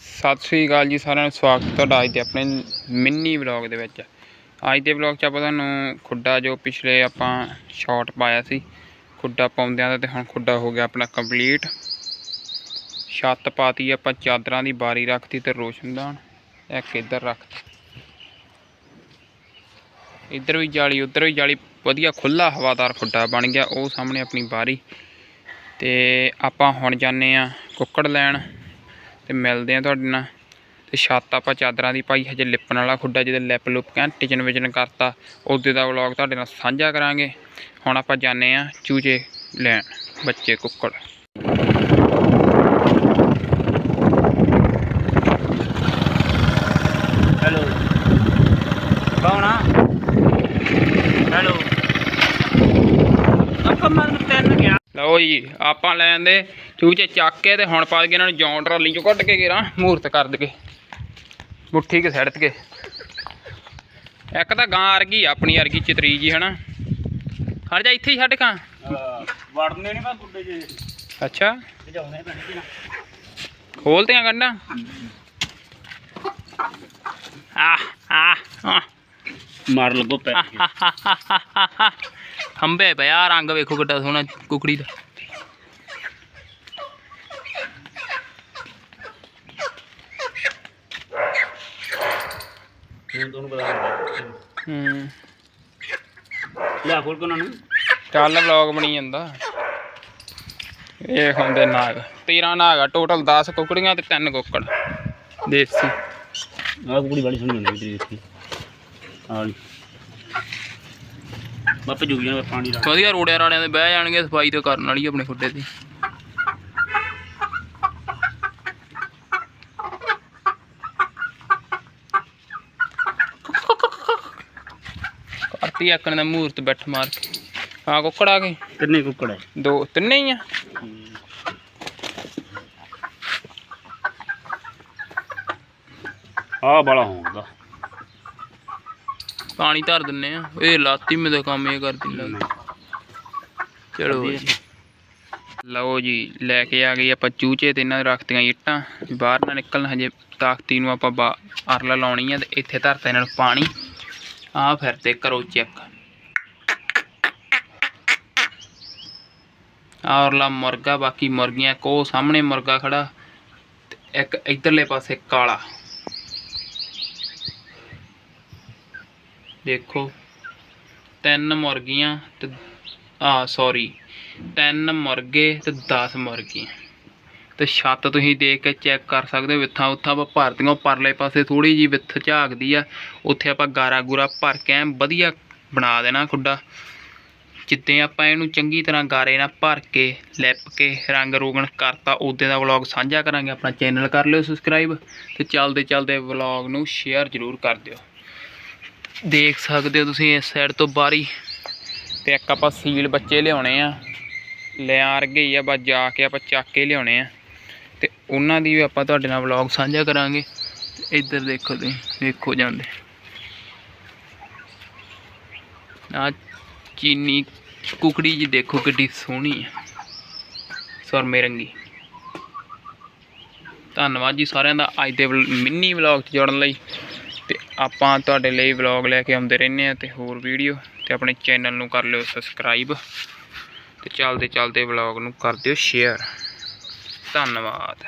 ਸਤਿ ਸ੍ਰੀ ਅਕਾਲ ਜੀ ਸਾਰਿਆਂ ਨੂੰ, ਸਵਾਗਤ ਤੁਹਾਡਾ ਅੱਜ ਦੇ ਆਪਣੇ ਮਿੰਨੀ ਵਲੌਗ ਦੇ ਵਿੱਚ। ਅੱਜ ਦੇ ਵਲੌਗ 'ਚ ਆਪਾਂ ਤੁਹਾਨੂੰ ਖੁੱਡਾ ਜੋ ਪਿਛਲੇ ਆਪਾਂ ਸ਼ਾਰਟ ਪਾਇਆ ਸੀ, ਖੁੱਡਾ ਪਾਉਂਦਿਆਂ ਦਾ ਤੇ ਹੁਣ ਖੁੱਡਾ ਹੋ ਗਿਆ ਆਪਣਾ ਕੰਪਲੀਟ ਛੱਤ ਪਾਤੀ, ਆਪਾਂ ਚਾਦਰਾਂ ਦੀ ਬਾਰੀ ਰੱਖਤੀ ਤੇ ਰੋਸ਼ਨਦਾਨ ਇੱਕ ਇੱਧਰ ਰੱਖਤੀ। ਇੱਧਰ ਵੀ ਜਾਲੀ, ਉੱਧਰ ਵੀ ਜਾਲੀ, ਵਧੀਆ ਖੁੱਲਾ ਹਵਾਦਾਰ ਖੁੱਡਾ ਬਣ ਗਿਆ, ਉਹ ਸਾਹਮਣੇ ਆਪਣੀ ਬਾਰੀ। ਤੇ ਆਪਾਂ ਹੁਣ ਜਾਂਦੇ ਆ ਕੁੱਕੜ ਲੈਣ। ਤੇ ਮਿਲਦੇ ਆ ਤੁਹਾਡੇ ਨਾਲ। ਤੇ ਛੱਤ ਆਪਾਂ ਚਾਦਰਾਂ ਦੀ ਪਾਈ ਹਜੇ ਲਿਪਣ ਵਾਲਾ ਖੁੱਡਾ ਜਿਹਦੇ ਲਿਪ ਲੁਪ ਕਹਿ ਟਿਚਨ ਵਿਚਨ ਕਰਤਾ ਉਹਦੇ ਦਾ ਵਲੌਗ ਤੁਹਾਡੇ ਨਾਲ ਸਾਂਝਾ ਕਰਾਂਗੇ। ਹੁਣ ਆਪਾਂ ਜਾਂਦੇ ਆ ਚੂਚੇ ਲੈਣ ਬੱਚੇ ਕੁੱਕੜ। ਹੈਲੋ। ਕੌਣ ਹੈਲੋ। ਆਪਾਂ ਮਨ ਤਿੰਨ ਗਿਆ। ਲਓ ਜੀ ਆਪਾਂ ਲੈਣ ਦੇ ਚੂਚੇ ਚੱਕ ਕੇ ਤੇ ਹੁਣ ਪਾ ਦਈਏ ਇਹਨਾਂ ਨੂੰ ਜੌਂ ਟਰਾਲੀ ਚੋਂ ਕੱਢ ਕੇ ਗੇਰਾਂ ਮੂਰਤ ਕਰ ਦਈਏ। ਮੁੱਠੀ ਕੇ ਸੜਤ ਕੇ। ਇੱਕ ਤਾਂ ਗਾਂ ਅਰਗੀ ਆਪਣੀ ਅਰਗੀ ਚਤਰੀ ਜੀ ਹਨਾ। ਹਟ ਜਾ ਇੱਥੇ ਹੀ ਛੱਡ ਕਾਂ ਵੜਨੇ ਨਹੀਂ ਬਸ ਗੁੱਡੇ ਜੇ ਅੱਛਾ। ਭਜਾਉਣੇ ਪੈਣੇ ਕਿ ਨਾ ਖੋਲਦੇ ਆ ਗੰਡਾ ਆ ਆ ਮਾਰ ਲੱਗੋ ਪੈ ਹੰਬੇ ਪਿਆ ਰੰਗ ਵੇਖੋ ਕਿੱਡਾ ਸੋਹਣਾ ਕੁਕੜੀ ਦਾ। ਹੁਣ ਤੁਹਾਨੂੰ ਪਤਾ ਹੂੰ। ਲਿਆ ਖੋਲ ਕੇ ਉਹਨਾਂ ਨੂੰ। ਚੱਲ ਵਲੌਗ ਬਣੀ ਜਾਂਦਾ। ਇਹ ਹੁੰਦੇ ਨਾਗ। 13 ਨਾਗ ਆ ਟੋਟਲ 10 ਕੁਕੜੀਆਂ ਤੇ 3 ਕੁੱਕੜ। ਦੇਸੀ। ਆਹ ਕੁੜੀ ਬੜੀ ਸੋਹਣੀ ਹੁੰਦੀ ਤੇਰੀ ਦੇਖੀ ਹਾਂ ਬਾਪੇ ਜੁਗ ਜਾਣਾ ਪਾਣੀ ਦਾ ਵਧੀਆ ਰੋੜਿਆਂ ਰਾੜਿਆਂ ਦੇ ਬਹਿ ਜਾਣਗੇ ਸਫ਼ਾਈ ਤੇ ਕਰਨ ਵਾਲੀ ਆਪਣੇ ਖੁੱਡੇ ਦੀ ਕਰਤੀ ਆਕਣ ਦਾ ਮੂਰਤ ਬੈਠ ਮਾਰ ਕੇ। ਹਾਂ ਕੁੱਕੜ ਆ ਗਏ? ਕਿੰਨੇ ਕੁੱਕੜ ਹੈ ਦੋ ਤਿੰਨੇ ਹੀ ਆ? ਆਹ ਬੜਾ ਹੁੰਦਾ ਪਾਣੀ ਧਰ ਦਿੰਨੇ ਆ। ਇਹ ਲਾਤੀ ਮੇ ਦਾ ਕੰਮ ਇਹ ਕਰ ਦਿੰਦਾ ਚਲੋ ਲਓ ਜੀ ਲੈ ਕੇ ਆ ਗਈ ਆਪਾਂ ਚੂਚੇ ਤੇ ਇਹਨਾਂ ਰੱਖਤੀਆਂ ਇੱਟਾਂ। ਬਾਹਰ ਨਾ ਨਿਕਲਣ ਹਜੇ ਤਾਕਤੀ ਨੂੰ ਆਪਾਂ ਅਰਲਾ ਲਾਉਣੀ ਆ ਤੇ ਇੱਥੇ ਧਰਤਾ ਇਹਨਾਂ ਨੂੰ ਪਾਣੀ। ਆ ਫਿਰ ਤੇ ਕਰੋ ਚੈੱਕ। ਆਹ ਔਰਲਾ ਮੁਰਗਾ, ਬਾਕੀ ਮੁਰਗੀਆਂ ਕੋ ਸਾਹਮਣੇ ਮੁਰਗਾ ਖੜਾ ਇੱਕ ਇਧਰਲੇ ਪਾਸੇ ਕਾਲਾ। ਦੇਖੋ, ਤਿੰਨ ਮੁਰਗੀਆਂ ਤੇ ਆ ਸੌਰੀ ਤਿੰਨ ਮੁਰਗੇ ਤੇ 10 ਮੁਰਗੀਆਂ। ਤੇ ਛੱਤ ਤੁਸੀਂ ਦੇਖ ਕੇ ਚੈੱਕ ਕਰ ਸਕਦੇ ਹੋ ਵਿੱਥਾਂ ਉੱਥਾਂ ਆਪਾਂ ਭਰਤੀਆਂ ਪਰਲੇ ਪਾਸੇ ਥੋੜੀ ਜੀ ਵਿੱਥ ਝਾਕਦੀ ਆ। ਉੱਥੇ ਆਪਾਂ ਗਾਰਾ ਗੂਰਾ ਭਰ ਕੇ ਐਨ ਵਧੀਆ ਬਣਾ ਦੇਣਾ ਖੁੱਡਾ। ਜਿੱਦਾਂ ਆਪਾਂ ਇਹਨੂੰ ਚੰਗੀ ਤਰ੍ਹਾਂ ਗਾਰੇ ਨਾਲ ਭਰ ਕੇ, ਲਿਪ ਕੇ ਰੰਗ ਰੋਗਨ ਕਰਤਾ ਉਦੋਂ ਦਾ ਵਲੌਗ ਸਾਂਝਾ ਕਰਾਂਗੇ। ਆਪਣਾ ਚੈਨਲ ਕਰ ਲਿਓ ਸਬਸਕ੍ਰਾਈਬ ਤੇ ਚੱਲਦੇ ਚੱਲਦੇ ਵਲੌਗ ਨੂੰ ਸ਼ੇਅਰ ਜ਼ਰੂਰ ਕਰ ਦਿਓ। ਦੇਖ ਸਕਦੇ ਹੋ ਤੁਸੀਂ ਇਸ ਸਾਈਡ ਤੋਂ ਬਾਰੀ। ਤੇ ਇੱਕ ਆਪਾਂ ਸੀਲ ਬੱਚੇ ਲਿਆਉਣੇ ਆ। ਲਿਆਰ ਗਈ ਆ, ਬਸ ਜਾ ਕੇ ਆਪਾਂ ਚੱਕ ਕੇ ਲਿਆਉਣੇ ਆ। ਤੇ ਉਹਨਾਂ ਦੀ ਵੀ ਆਪਾਂ ਤੁਹਾਡੇ ਨਾਲ ਵਲੌਗ ਸਾਂਝਾ ਕਰਾਂਗੇ। ਇੱਧਰ ਦੇਖੋ ਤੁਸੀਂ ਵੇਖੋ ਜਾਂਦੇ। ਆ ਚੀਨੀ ਕੁਕੜੀ ਜੀ ਦੇਖੋ ਕਿੱਡੀ ਸੋਹਣੀ ਹੈ ਸੁਰਮੇ ਰੰਗੀ। ਧੰਨਵਾਦ ਜੀ ਸਾਰਿਆਂ ਦਾ ਅੱਜ ਦੇ ਮਿੰਨੀ ਵਲੌਗ 'ਚ ਜੁੜਨ ਲਈ। ਤੇ ਆਪਾਂ ਤੁਹਾਡੇ ਲਈ ਵਲੌਗ ਲੈ ਕੇ ਆਉਂਦੇ ਰਹਿੰਦੇ ਆ ਤੇ ਹੋਰ ਵੀਡੀਓ ਤੇ ਆਪਣੇ ਚੈਨਲ ਨੂੰ ਕਰ ਲਿਓ ਸਬਸਕ੍ਰਾਈਬ ਤੇ ਚੱਲਦੇ ਚੱਲਦੇ ਵਲੌਗ ਨੂੰ ਕਰ ਦਿਓ ਸ਼ੇਅਰ ਧੰਨਵਾਦ।